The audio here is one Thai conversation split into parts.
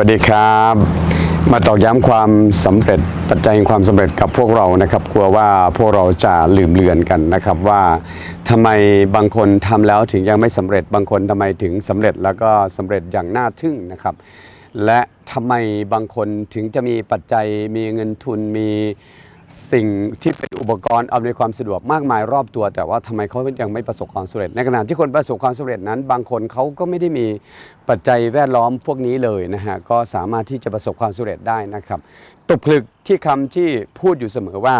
วัสดีครับ มาตอกย้ำความสำเร็จปัจจัยแห่งความสำเร็จกับพวกเรานะครับ กลัวว่าพวกเราจะลืมเลือนกันนะครับว่าทำไมบางคนทำแล้วถึงยังไม่สำเร็จบางคนทำไมถึงสำเร็จแล้วก็สำเร็จอย่างน่าทึ่งนะครับ และทำไมบางคนถึงจะมีปัจจัยมีเงินทุนมี สิ่งที่เป็นอุปกรณ์อำนวยความสะดวกมากมายรอบตัว แต่ว่าทำไมเขายังไม่ประสบความสำเร็จ ในขณะที่คนประสบความสำเร็จนั้น บางคนเขาก็ไม่ได้มีปัจจัยแวดล้อมพวกนี้เลยนะฮะก็สามารถที่จะประสบความสำเร็จได้นะครับตบผลึกที่คำที่พูดอยู่เสมอว่า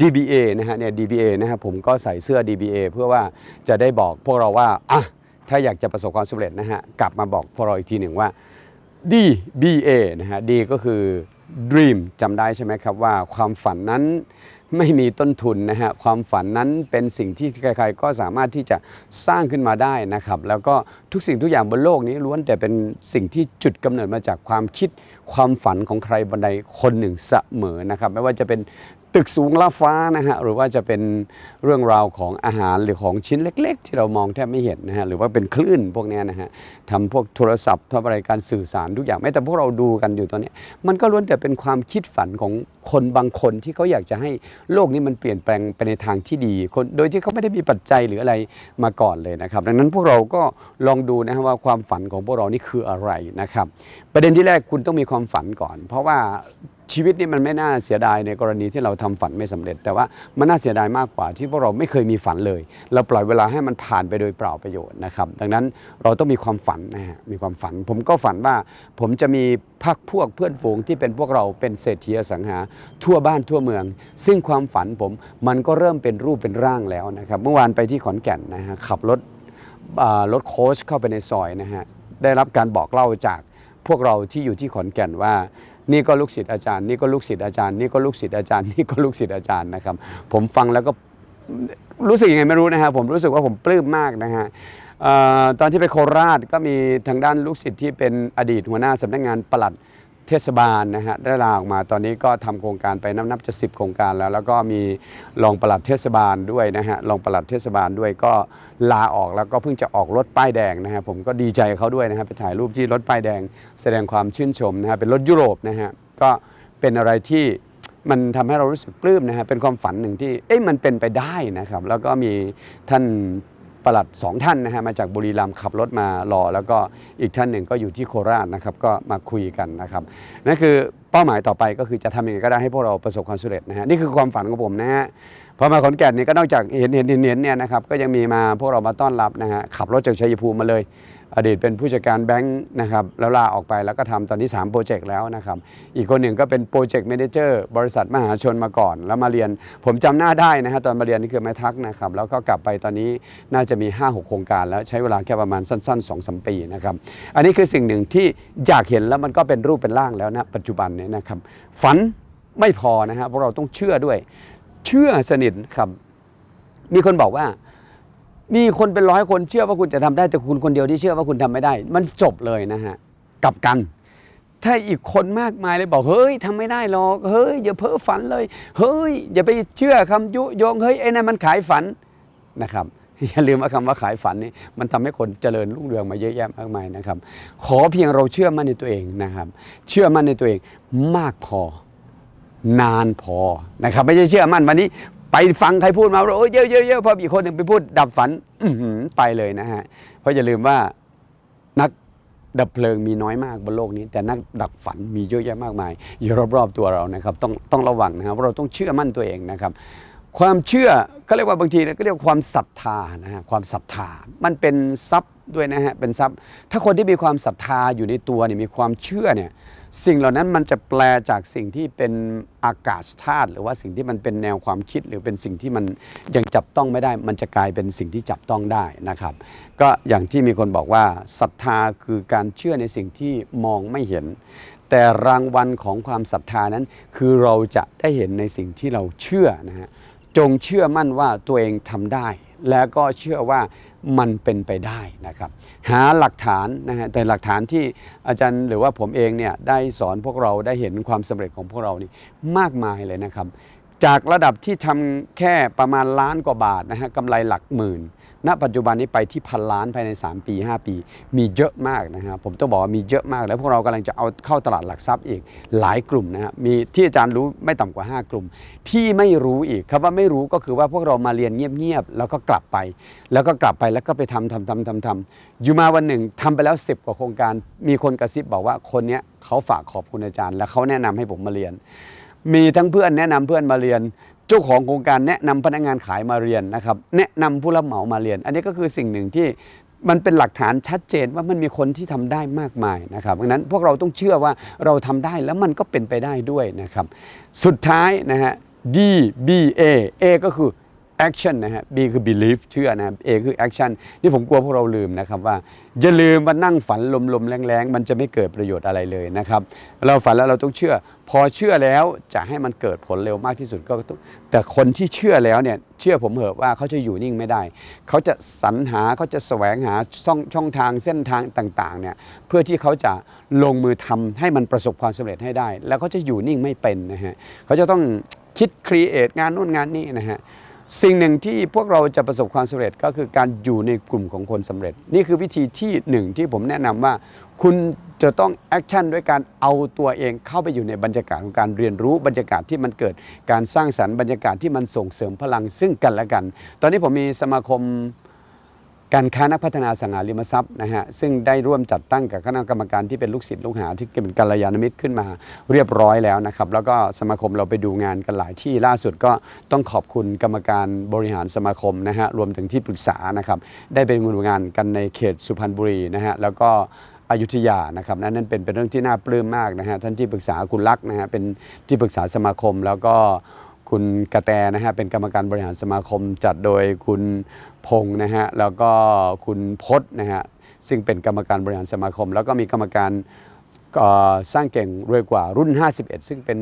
DBA นะฮะเนี่ย DBA นะฮะผมก็ใส่เสื้อ DBA เพื่อว่าจะได้บอกพวกเราว่าอะถ้าอยากจะประสบความสำเร็จนะฮะกลับมาบอกพวกเราอีกทีหนึ่งว่า DBA นะฮะ D ก็คือ Dream จำได้ใช่ไหมครับว่าความฝันนั้นไม่มีต้นทุนนะฮะความฝันนั้นเป็นสิ่งที่ใครๆ ก็สามารถที่จะสร้างขึ้นมาได้นะครับ แล้วก็ทุกสิ่งทุกอย่างบนโลกนี้ล้วนแต่เป็นสิ่งที่จุดกำเนิดมาจากความคิดความฝันของใครบันไดคนหนึ่งเสมอนะครับ ไม่ว่าจะเป็น ตึกสูงละฟ้านะฮะหรือว่าจะเป็นเรื่องราวของอาหารหรือของชิ้นเล็ก ๆ ที่เรามองแทบไม่เห็นนะฮะหรือว่าเป็นคลื่นพวกนี้นะฮะทำพวกโทรศัพท์ทำอะไรการสื่อสารทุกอย่างแม้แต่พวกเราดูกันอยู่ตอนนี้ มันก็ล้วนแต่เป็นความคิดฝันของคนบางคนที่เขาอยากจะให้โลกนี้มันเปลี่ยนแปลงไปในทางที่ดีคนโดยที่เขาไม่ได้มีปัจจัยหรืออะไรมาก่อนเลยนะครับ ดังนั้นพวกเราก็ลองดูนะฮะว่าความฝันของพวกเรานี่คืออะไรนะครับ ประเด็นที่แรกคุณต้องมีความฝันก่อน เพราะว่า ชีวิตนี่มันไม่น่าเสียดายในกรณีที่เราทำฝันไม่สำเร็จ แต่ว่ามันน่าเสียดายมากกว่าที่พวกเราไม่เคยมีฝันเลย เราปล่อยเวลาให้มันผ่านไปโดยเปล่าประโยชน์นะครับ ดังนั้นเราต้องมีความฝันนะฮะมีความฝัน ผมก็ฝันว่า ผมจะมีพักพวกเพื่อนฝูงที่เป็นพวกเราเป็นเศรษฐีอสังหา ทั่วบ้านทั่วเมือง ซึ่งความฝันผมมันก็เริ่มเป็นรูปเป็นร่างแล้วนะครับเมื่อวานไปที่ขอนแก่นนะฮะขับรถรถโค้ชเข้าไปในซอยนะฮะได้รับการบอกเล่าจากพวกเราที่อยู่ที่ขอนแก่นว่า นี่ก็ลูกศิษย์อาจารย์ นี่ก็ลูกศิษย์อาจารย์ นี่ก็ลูกศิษย์อาจารย์ นี่ก็ลูกศิษย์อาจารย์นะครับ ผมฟังแล้วก็รู้สึกยังไงไม่รู้นะฮะผมรู้สึกว่าผมปลื้มมากนะฮะตอนที่ไปโคราชก็มีทางด้านลูกศิษย์ที่เป็นอดีตหัวหน้าสำนักงานปลัด เทศบาลนะฮะได้ลาออกมาตอนนี้ก็ทำโครงการไปนับนับจะ10 โครงการแล้ว แล้วก็มีรองปลัดเทศบาลด้วยนะฮะรองปลัดเทศบาลด้วยก็ลาออกแล้วก็เพิ่งจะออกรถป้ายแดงนะฮะผมก็ดีใจเขาด้วยนะฮะไปถ่ายรูปที่รถป้ายแดง แสดงความชื่นชมนะฮะเป็นรถยุโรปนะฮะก็เป็นอะไรที่มันทำให้เรารู้สึกปลื้มนะฮะเป็นความฝันหนึ่งที่เอ๊ะมันเป็นไปได้นะครับ แล้วก็มีท่าน ปลัดสองท่านนะฮะมาจากบุรีรัมย์ขับรถมารอ แล้วก็อีกท่านหนึ่งก็อยู่ที่โคราชนะครับก็มาคุยกันนะครับนั่นคือเป้าหมายต่อไปก็คือจะทำยังไงก็ได้ให้พวกเราประสบความสำเร็จนะฮะนี่คือความฝันของผมนะฮะพอมาขอนแก่นนี่ก็นอกจากเห็นเห็นเห็นเห็นเนี่ยนะครับก็ยังมีมาพวกเรามาต้อนรับนะฮะขับรถจากชัยภูมิมาเลย อดีตเป็นผู้จัดการแบงค์นะครับแล้วลาออกไปแล้วก็ทำตอนนี้3โปรเจกต์แล้วนะครับอีกคนหนึ่งก็เป็นโปรเจกต์ a ม a เจอร์บริษัทมหาชนมาก่อน แล้วมาเรียนผมจำหน้าได้นะฮะตอนมาเรียนนี่คือแม่ทักนะครับแล้วก็กลับไปตอนนี้น่าจะมี 5-6 โครงการ แล้วใช้เวลาแค่ประมาณสั้น ๆ2อสปีนะครับอันนี้คือสิ่งหนึ่งที่อยากเห็นแล้วมันก็เป็นรูปเป็นร่างแล้วนะปัจจุบันนี่ยนะครับฝันไม่พอนะฮะเพราะเราต้องเชื่อด้วย เชื่อสนิทครับมีคนบอกว่า มีคนเป็นร้อยคนเชื่อว่าคุณจะทำได้แต่คุณคนเดียวที่เชื่อว่าคุณทำไม่ได้ มันจบเลยนะฮะกลับกัน ถ้าอีกคนมากมายเลยบอกเฮ้ยทำไม่ได้หรอกเฮ้ยอย่าเพ้อฝันเลย เฮ้ย อย่าไปเชื่อคำยุยงเฮ้ยไอ้นั่นมันขายฝันนะครับอย่าลืมว่าคำว่าขายฝันนี่มันทำให้คนเจริญรุ่งเรืองมาเยอะแยะมากมายนะครับ ขอเพียงเราเชื่อมั่นในตัวเองนะครับ เชื่อมั่นในตัวเองมากพอนานพอนะครับ ไม่ใช่เชื่อมั่นวันนี้ ไปฟังใครพูดมาว่าโอ้ยเยอะเยอะเยอะพออีกคนหนึ่งไปพูดดับฝัน อืไปเลยนะฮะ เพราะอย่าลืมว่านักดับเพลิงมีน้อยมากบนโลกนี้ แต่นักดับฝันมีเยอะแยะมากมาย อยู่รอบๆตัวเรานะครับ ต้องต้องระวังนะครับเราต้องเชื่อมั่นตัวเองนะครับ ความเชื่อก็เรียกว่าบางทีก็เรียกว่าความศรัทธานะฮะความศรัทธามันเป็นทรัพย์ด้วยนะฮะเป็นทรัพย์ ถ้าคนที่มีความศรัทธาอยู่ในตัวเนี่ยมีความเชื่อเนี่ย สิ่งเหล่านั้นมันจะแปลจากสิ่งที่เป็นอากาศธาตุหรือว่าสิ่งที่มันเป็นแนวความคิด หรือเป็นสิ่งที่มันยังจับต้องไม่ได้ มันจะกลายเป็นสิ่งที่จับต้องได้นะครับ ก็อย่างที่มีคนบอกว่าศรัทธาคือการเชื่อในสิ่งที่มองไม่เห็น แต่รางวัลของความศรัทธานั้น คือเราจะได้เห็นในสิ่งที่เราเชื่อนะฮะ จงเชื่อมั่นว่าตัวเองทำได้ แล้วก็เชื่อว่ามันเป็นไปได้นะครับ หาหลักฐานนะฮะแต่หลักฐานที่อาจารย์หรือว่าผมเองเนี่ยได้สอนพวกเราได้เห็นความสำเร็จของพวกเรานี่มากมายเลยนะครับ จากระดับที่ทำแค่ประมาณล้านกว่าบาทนะฮะกำไรหลักหมื่น ณปัจจุบันนี้ไปที่พันล้านภายใน 3 ปี 5 ปี มีเยอะมากนะฮะผมต้องบอกว่ามีเยอะมาก แล้วพวกเรากำลังจะเอาเข้าตลาดหลักทรัพย์อีกหลายกลุ่มนะฮะมีที่อาจารย์รู้ไม่ต่ำกว่า 5 กลุ่ม ที่ไม่รู้อีกคำว่าไม่รู้ก็คือว่าพวกเรามาเรียนเงียบๆแล้วก็กลับไป แล้วก็กลับไปแล้วก็ไปทำทำทำทำทำอยู่มาวันหนึ่งทำไปแล้ว 10 กว่าโครงการ มีคนกระซิบบอกว่าคนเนี้ยเขาฝากขอบคุณอาจารย์ แล้วเขาแนะนำให้ผมมาเรียน มีทั้งเพื่อนแนะนำเพื่อนมาเรียน เจ้าของโครงการแนะนำพนักงานขายมาเรียนนะครับ แนะนำผู้รับเหมามาเรียน อันนี้ก็คือสิ่งหนึ่งที่มันเป็นหลักฐานชัดเจนว่ามันมีคนที่ทำได้มากมายนะครับดังนั้นพวกเราต้องเชื่อว่าเราทำได้แล้วมันก็เป็นไปได้ด้วยนะครับ สุดท้ายนะฮะ D B A A ก็คือ action นะฮะ B คือ believe เชื่อนะ A คือ action นี่ผมกลัวพวกเราลืมนะครับว่าอย่าลืมว่านั่งฝันลมๆแรงๆ มันจะไม่เกิดประโยชน์อะไรเลยนะครับ เราฝันแล้วเราต้องเชื่อ พอเชื่อแล้วจะให้มันเกิดผลเร็วมากที่สุดก็ต้องแต่คนที่เชื่อแล้วเนี่ยเชื่อผมเหอะว่าเขาจะอยู่นิ่งไม่ได้ เขาจะสรรหาเขาจะแสวงหาช่องช่องทางเส้นทางต่างๆเนี่ยเพื่อที่เขาจะลงมือทำให้มันประสบความสำเร็จให้ได้ แล้วเขาจะอยู่นิ่งไม่เป็นนะฮะเขาจะต้องคิดครีเอทงานนู่นงานนี่นะฮะ สิ่งหนึ่งที่พวกเราจะประสบความสำเร็จก็คือการอยู่ในกลุ่มของคนสำเร็จ นี่คือวิธีที่หนึ่งที่ผมแนะนำว่า คุณจะต้องแอคชั่นด้วยการเอาตัวเองเข้าไปอยู่ในบรรยากาศของการเรียนรู้บรรยากาศที่มันเกิดการสร้างสรรค์บรรยากาศที่มันส่งเสริมพลังซึ่งกันและกัน ตอนนี้ผมมีสมาคม การค้านักพัฒนาสังหาริมทรัพย์นะฮะซึ่งได้ร่วมจัดตั้งกับคณะกรรมการที่เป็นลูกศิษย์ลูกหาที่เป็นกัลยาณมิตรขึ้นมาเรียบร้อยแล้วนะครับแล้วก็สมาคมเราไปดูงานกันหลายที่ล่าสุดก็ต้องขอบคุณกรรมการบริหารสมาคมนะฮะรวมถึงที่ปรึกษานะครับได้เป็นดูงานกันในเขตสุพรรณบุรีนะฮะแล้วก็อยุธยานะครับนั่นนั่นเป็นเป็นเรื่องที่น่าปลื้มมากนะฮะท่านที่ปรึกษาคุณลักษ์นะฮะเป็นที่ปรึกษาสมาคมแล้วก็คุณกระแตนะฮะเป็นกรรมการบริหารสมาคมจัดโดยคุณ พงษ์นะฮะแล้วก็คุณพจน์นะฮะซึ่งเป็นกรรมการบริหารสมาคม แล้วก็มีกรรมการสร้างเก่งรวยกว่ารุ่น 51 ซึ่งเป็น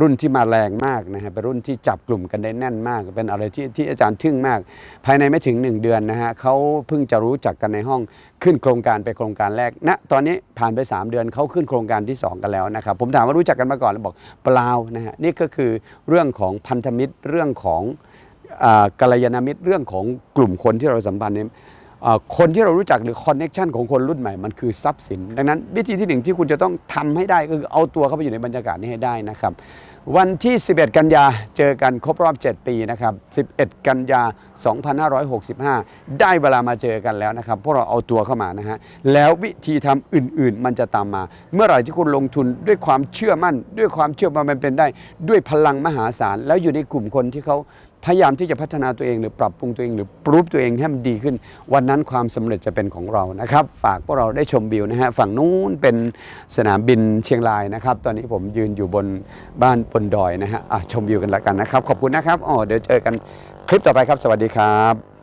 รุ่นที่มาแรงมากนะฮะเป็นรุ่นที่จับกลุ่มกันได้แน่นมาก เป็นอะไรที่ที่อาจารย์ทึ่งมาก ภายในไม่ถึง 1 เดือนนะฮะเขาเพิ่งจะรู้จักกันในห้องขึ้นโครงการไปโครงการแรกณตอนนี้ผ่านไป 3 เดือนเขาขึ้นโครงการที่ 2 กันแล้วนะครับผมถามว่ารู้จักกันมาก่อนแล้วบอกเปล่านะฮะนี่ก็คือเรื่องของพันธมิตรเรื่องของ กัลยาณมิตรเรื่องของกลุ่มคนที่เราสัมพันธ์เนี่ยคนที่เรารู้จักหรือคอนเน็ชันของคนรุ่นใหม่มันคือทรัพย์สิน ดังนั้น วิธีที่หนึ่งที่คุณจะต้องทำให้ได้ก็คือเอาตัวเข้าไปอยู่ในบรรยากาศนี้ให้ได้นะครับ วันที่ 11 กันยาเจอกันครบรอบ 7 ปีนะครับ 11 กันยา 2565 ได้เวลามาเจอกันแล้วนะครับพวกเราเอาตัวเข้ามานะฮะแล้ววิธีทำอื่นๆ มันจะตามมา เมื่อไหร่ที่คุณลงทุนด้วยความเชื่อมั่น ด้วยความเชื่อว่ามันเป็นได้ ด้วยพลังมหาศาลแล้วอยู่ในกลุ่มคนที่เขา พยายามที่จะพัฒนาตัวเองหรือปรับปรุงตัวเอง หรือปรูฟตัวเองให้มันดีขึ้น วันนั้นความสำเร็จจะเป็นของเรานะครับ ฝากพวกเราได้ชมวิวนะฮะฝั่งนู้นเป็นสนามบินเชียงรายนะครับ ตอนนี้ผมยืนอยู่บนบ้านบนดอยนะฮะอะชมวิวกันละกันนะครับ ขอบคุณนะครับอ๋อเดี๋ยวเจอกันคลิปต่อไปครับ สวัสดีครับ